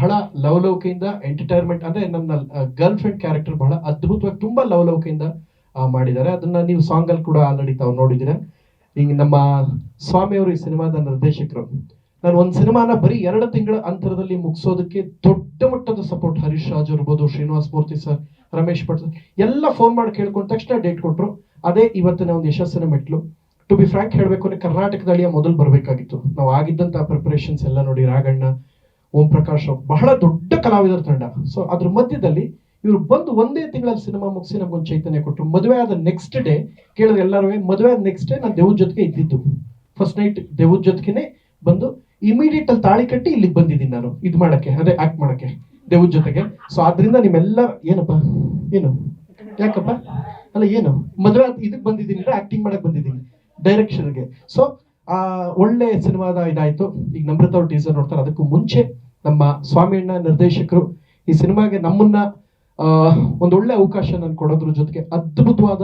ಬಹಳ ಲವಲವಿಕೆಯಿಂದ ಎಂಟರ್ಟೈನ್ಮೆಂಟ್ ಅಂದ್ರೆ ನನ್ನ ಗರ್ಲ್ ಫ್ರೆಂಡ್ ಕ್ಯಾರೆಕ್ಟರ್ ಬಹಳ ಅದ್ಭುತವಾಗಿ ತುಂಬಾ ಲವಲವಿಕೆಯಿಂದ ಮಾಡಿದ್ದಾರೆ. ಅದನ್ನ ನೀವು ಸಾಂಗ್ ಅಲ್ಲಿ ಕೂಡ ಆಲ್ರೆಡಿ ತಾವು ನೋಡಿದಿರ ಹಿಂಗ್ ನಮ್ಮ ಸ್ವಾಮಿ ಅವರು ಈ ಸಿನಿಮಾದ ನಿರ್ದೇಶಕರು. ನಾನು ಒಂದು ಸಿನಿಮಾನ ಬರೀ ಎರಡು ತಿಂಗಳ ಅಂತರದಲ್ಲಿ ಮುಗಿಸೋದಕ್ಕೆ ದೊಡ್ಡ ಮಟ್ಟದ ಸಪೋರ್ಟ್ ಹರೀಶ್ ರಾಜ್ ಇರ್ಬೋದು, ಶ್ರೀನಿವಾಸ್ ಮೂರ್ತಿ ಸರ್ ರಮೇಶ್ ಭಟ್ ಎಲ್ಲ ಫೋನ್ ಮಾಡಿ ಕೇಳ್ಕೊಂಡ ತಕ್ಷಣ ಡೇಟ್ ಕೊಟ್ರು. ಅದೇ ಇವತ್ತಿನ ಒಂದು ಯಶಸ್ಸಿನ ಮೆಟ್ಲು ಟು ಬಿ ಫ್ರಾಂಕ್ ಹೇಳಬೇಕು ಅಂದ್ರೆ ಕರ್ನಾಟಕದ ಅಳಿಯ ಮೊದಲು ಬರಬೇಕಾಗಿತ್ತು. ನಾವು ಆಗಿದ್ದಂತಹ ಪ್ರಿಪರೇಷನ್ಸ್ ಎಲ್ಲ ನೋಡಿ ರಾಘಣ್ಣ ಓಂ ಪ್ರಕಾಶ್ ಬಹಳ ದೊಡ್ಡ ಕಲಾವಿದರ ತಂಡ. ಸೊ ಅದ್ರ ಮಧ್ಯದಲ್ಲಿ ಇವರು ಬಂದು ಒಂದೇ ತಿಂಗಳಲ್ಲಿ ಸಿನಿಮಾ ಮುಗಿಸಿ ನಮ್ಗೊಂದು ಚೈತನ್ಯ ಕೊಟ್ಟರು ಮದುವೆ ಆದ ನೆಕ್ಸ್ಟ್ ಡೇ ಕೇಳಿದ್ರೆ ಎಲ್ಲರೂ ಮದುವೆ ಆದ ನೆಕ್ಸ್ಟ್ ಡೇ ನಾನು ದೇವ್ರ ಜೊತೆಗೆ ಇದ್ದಿದ್ದು. ಫಸ್ಟ್ ನೈಟ್ ದೇವ್ರ ಜೊತೆಗೆ ಬಂದು ಇಮಿಡಿಯೇಟ್ ಅಲ್ಲಿ ತಾಳಿ ಕಟ್ಟಿ ಇಲ್ಲಿಗೆ ಬಂದಿದ್ದೀನಿ ನಾನು. ಇದು ಮಾಡಕ್ಕೆ, ಅದೇ ಆಕ್ಟ್ ಮಾಡಕ್ಕೆ ದೇವ್ರ ಜೊತೆಗೆ. ಸೊ ಆದ್ರಿಂದ ನಿಮ್ಮೆಲ್ಲ ಏನಪ್ಪ? ಏನು? ಯಾಕಪ್ಪ? ಅಲ್ಲ, ಏನು? ಮದುವೆ ಇದಕ್ಕೆ ಇದಕ್ ಬಂದಿದ್ದೀನಿ ಆಕ್ಟಿಂಗ್ ಮಾಡಕ್ ಬಂದಿದ್ದೀನಿ ಡೈರೆಕ್ಷನ್ಗೆ ಸೊ ಆ ಒಳ್ಳೆ ಸಿನಿಮಾದ ಇದಾಯ್ತು. ಈಗ ನಮ್ರತ ಅವ್ರು ಟೀಸರ್ ನೋಡ್ತಾರೆ, ಅದಕ್ಕೂ ಮುಂಚೆ ನಮ್ಮ ಸ್ವಾಮಿಯಣ್ಣ ನಿರ್ದೇಶಕರು ಈ ಸಿನಿಮಾಗೆ ನಮ್ಮನ್ನ ಒಂದೊಳ್ಳೆ ಅವಕಾಶ ನಾನು ಕೊಡೋದ್ರ ಜೊತೆಗೆ ಅದ್ಭುತವಾದ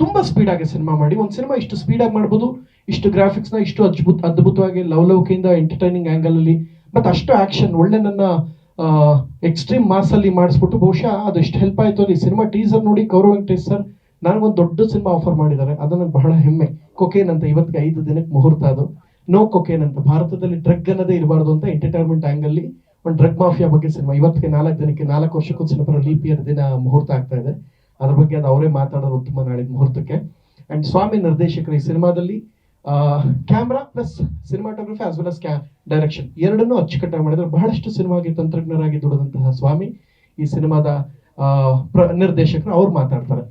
ತುಂಬ ಸ್ಪೀಡ್ ಆಗಿ ಸಿನಿಮಾ ಮಾಡಿ. ಒಂದು ಸಿನಿಮಾ ಇಷ್ಟು ಸ್ಪೀಡ್ ಆಗಿ ಮಾಡ್ಬೋದು, ಇಷ್ಟು ಗ್ರಾಫಿಕ್ಸ್ನ ಇಷ್ಟು ಅದ್ಭುತ, ಅದ್ಭುತವಾಗಿ ಲವಲವಿಕೆಯಿಂದ ಎಂಟರ್ಟೈನಿಂಗ್ ಆಂಗಲ್ ಅಲ್ಲಿ, ಮತ್ತೆ ಅಷ್ಟು ಆಕ್ಷನ್ ಒಳ್ಳೆ ನನ್ನ ಎಕ್ಸ್ಟ್ರೀಮ್ ಮಾಸ್ ಅಲ್ಲಿ ಮಾಡಿಸ್ಬಿಟ್ಟು ಬಹುಶಃ ಅದು ಎಷ್ಟು ಹೆಲ್ಪ್ ಆಯ್ತು ಅಲ್ಲಿ ಸಿನಿಮಾ ಟೀಸರ್ ನೋಡಿ ಕೌರವ್ ವೆಂಕಟೇಶ್ ಸರ್ ನನಗೊಂದು ದೊಡ್ಡ ಸಿನಿಮಾ ಆಫರ್ ಮಾಡಿದ್ದಾರೆ. ಅದನ್ನು ಬಹಳ ಹೆಮ್ಮೆ. ಕೊಕೇನ್ ಅಂತ ಇವತ್ತಿಗೆ ಐದು ದಿನಕ್ಕೆ ಮುಹೂರ್ತ ಅದು. ನೋ ಕೊಕೇನ್ ಅಂತ. ಭಾರತದಲ್ಲಿ ಡ್ರಗ್ ಅನ್ನೋದೇ ಇರಬಾರ್ದು ಅಂತ ಎಂಟರ್ಟೈನ್ಮೆಂಟ್ ಆ್ಯಂಗಲ್ಲಿ ಒಂದು ಡ್ರಗ್ ಮಾಫಿಯಾ ಬಗ್ಗೆ ಸಿನಿಮಾ. ಇವತ್ತಿಗೆ ನಾಲ್ಕು ದಿನಕ್ಕೆ ನಾಲ್ಕು ವರ್ಷಕ್ಕೂ ಸಿನಿಮಾ ಲೀಪ್ ದಿನ ಮುಹೂರ್ತ ಆಗ್ತಾ ಇದೆ. ಅದ್ರ ಬಗ್ಗೆ ಅದು ಅವರೇ ಮಾತಾಡೋದು ಉತ್ತಮ ನಾಳೆ ಮುಹೂರ್ತಕ್ಕೆ. ಅಂಡ್ ಸ್ವಾಮಿ ನಿರ್ದೇಶಕರು ಈ ಸಿನಿಮಾದಲ್ಲಿ camera plus cinematography as well as ಕ್ಯಾ ಡೈರೆಕ್ಷನ್ ಎರಡನ್ನೂ ಅಚ್ಚುಕಟ್ಟಾಗಿ ಮಾಡಿದ್ರು. ಬಹಳಷ್ಟು ಸಿನಿಮಾಗೆ ತಂತ್ರಜ್ಞರಾಗಿ ದುಡಿದಂತಹ ಸ್ವಾಮಿ ಈ ಸಿನಿಮಾದ ನಿರ್ದೇಶಕರು ಅವ್ರು ಮಾತಾಡ್ತಾರೆ.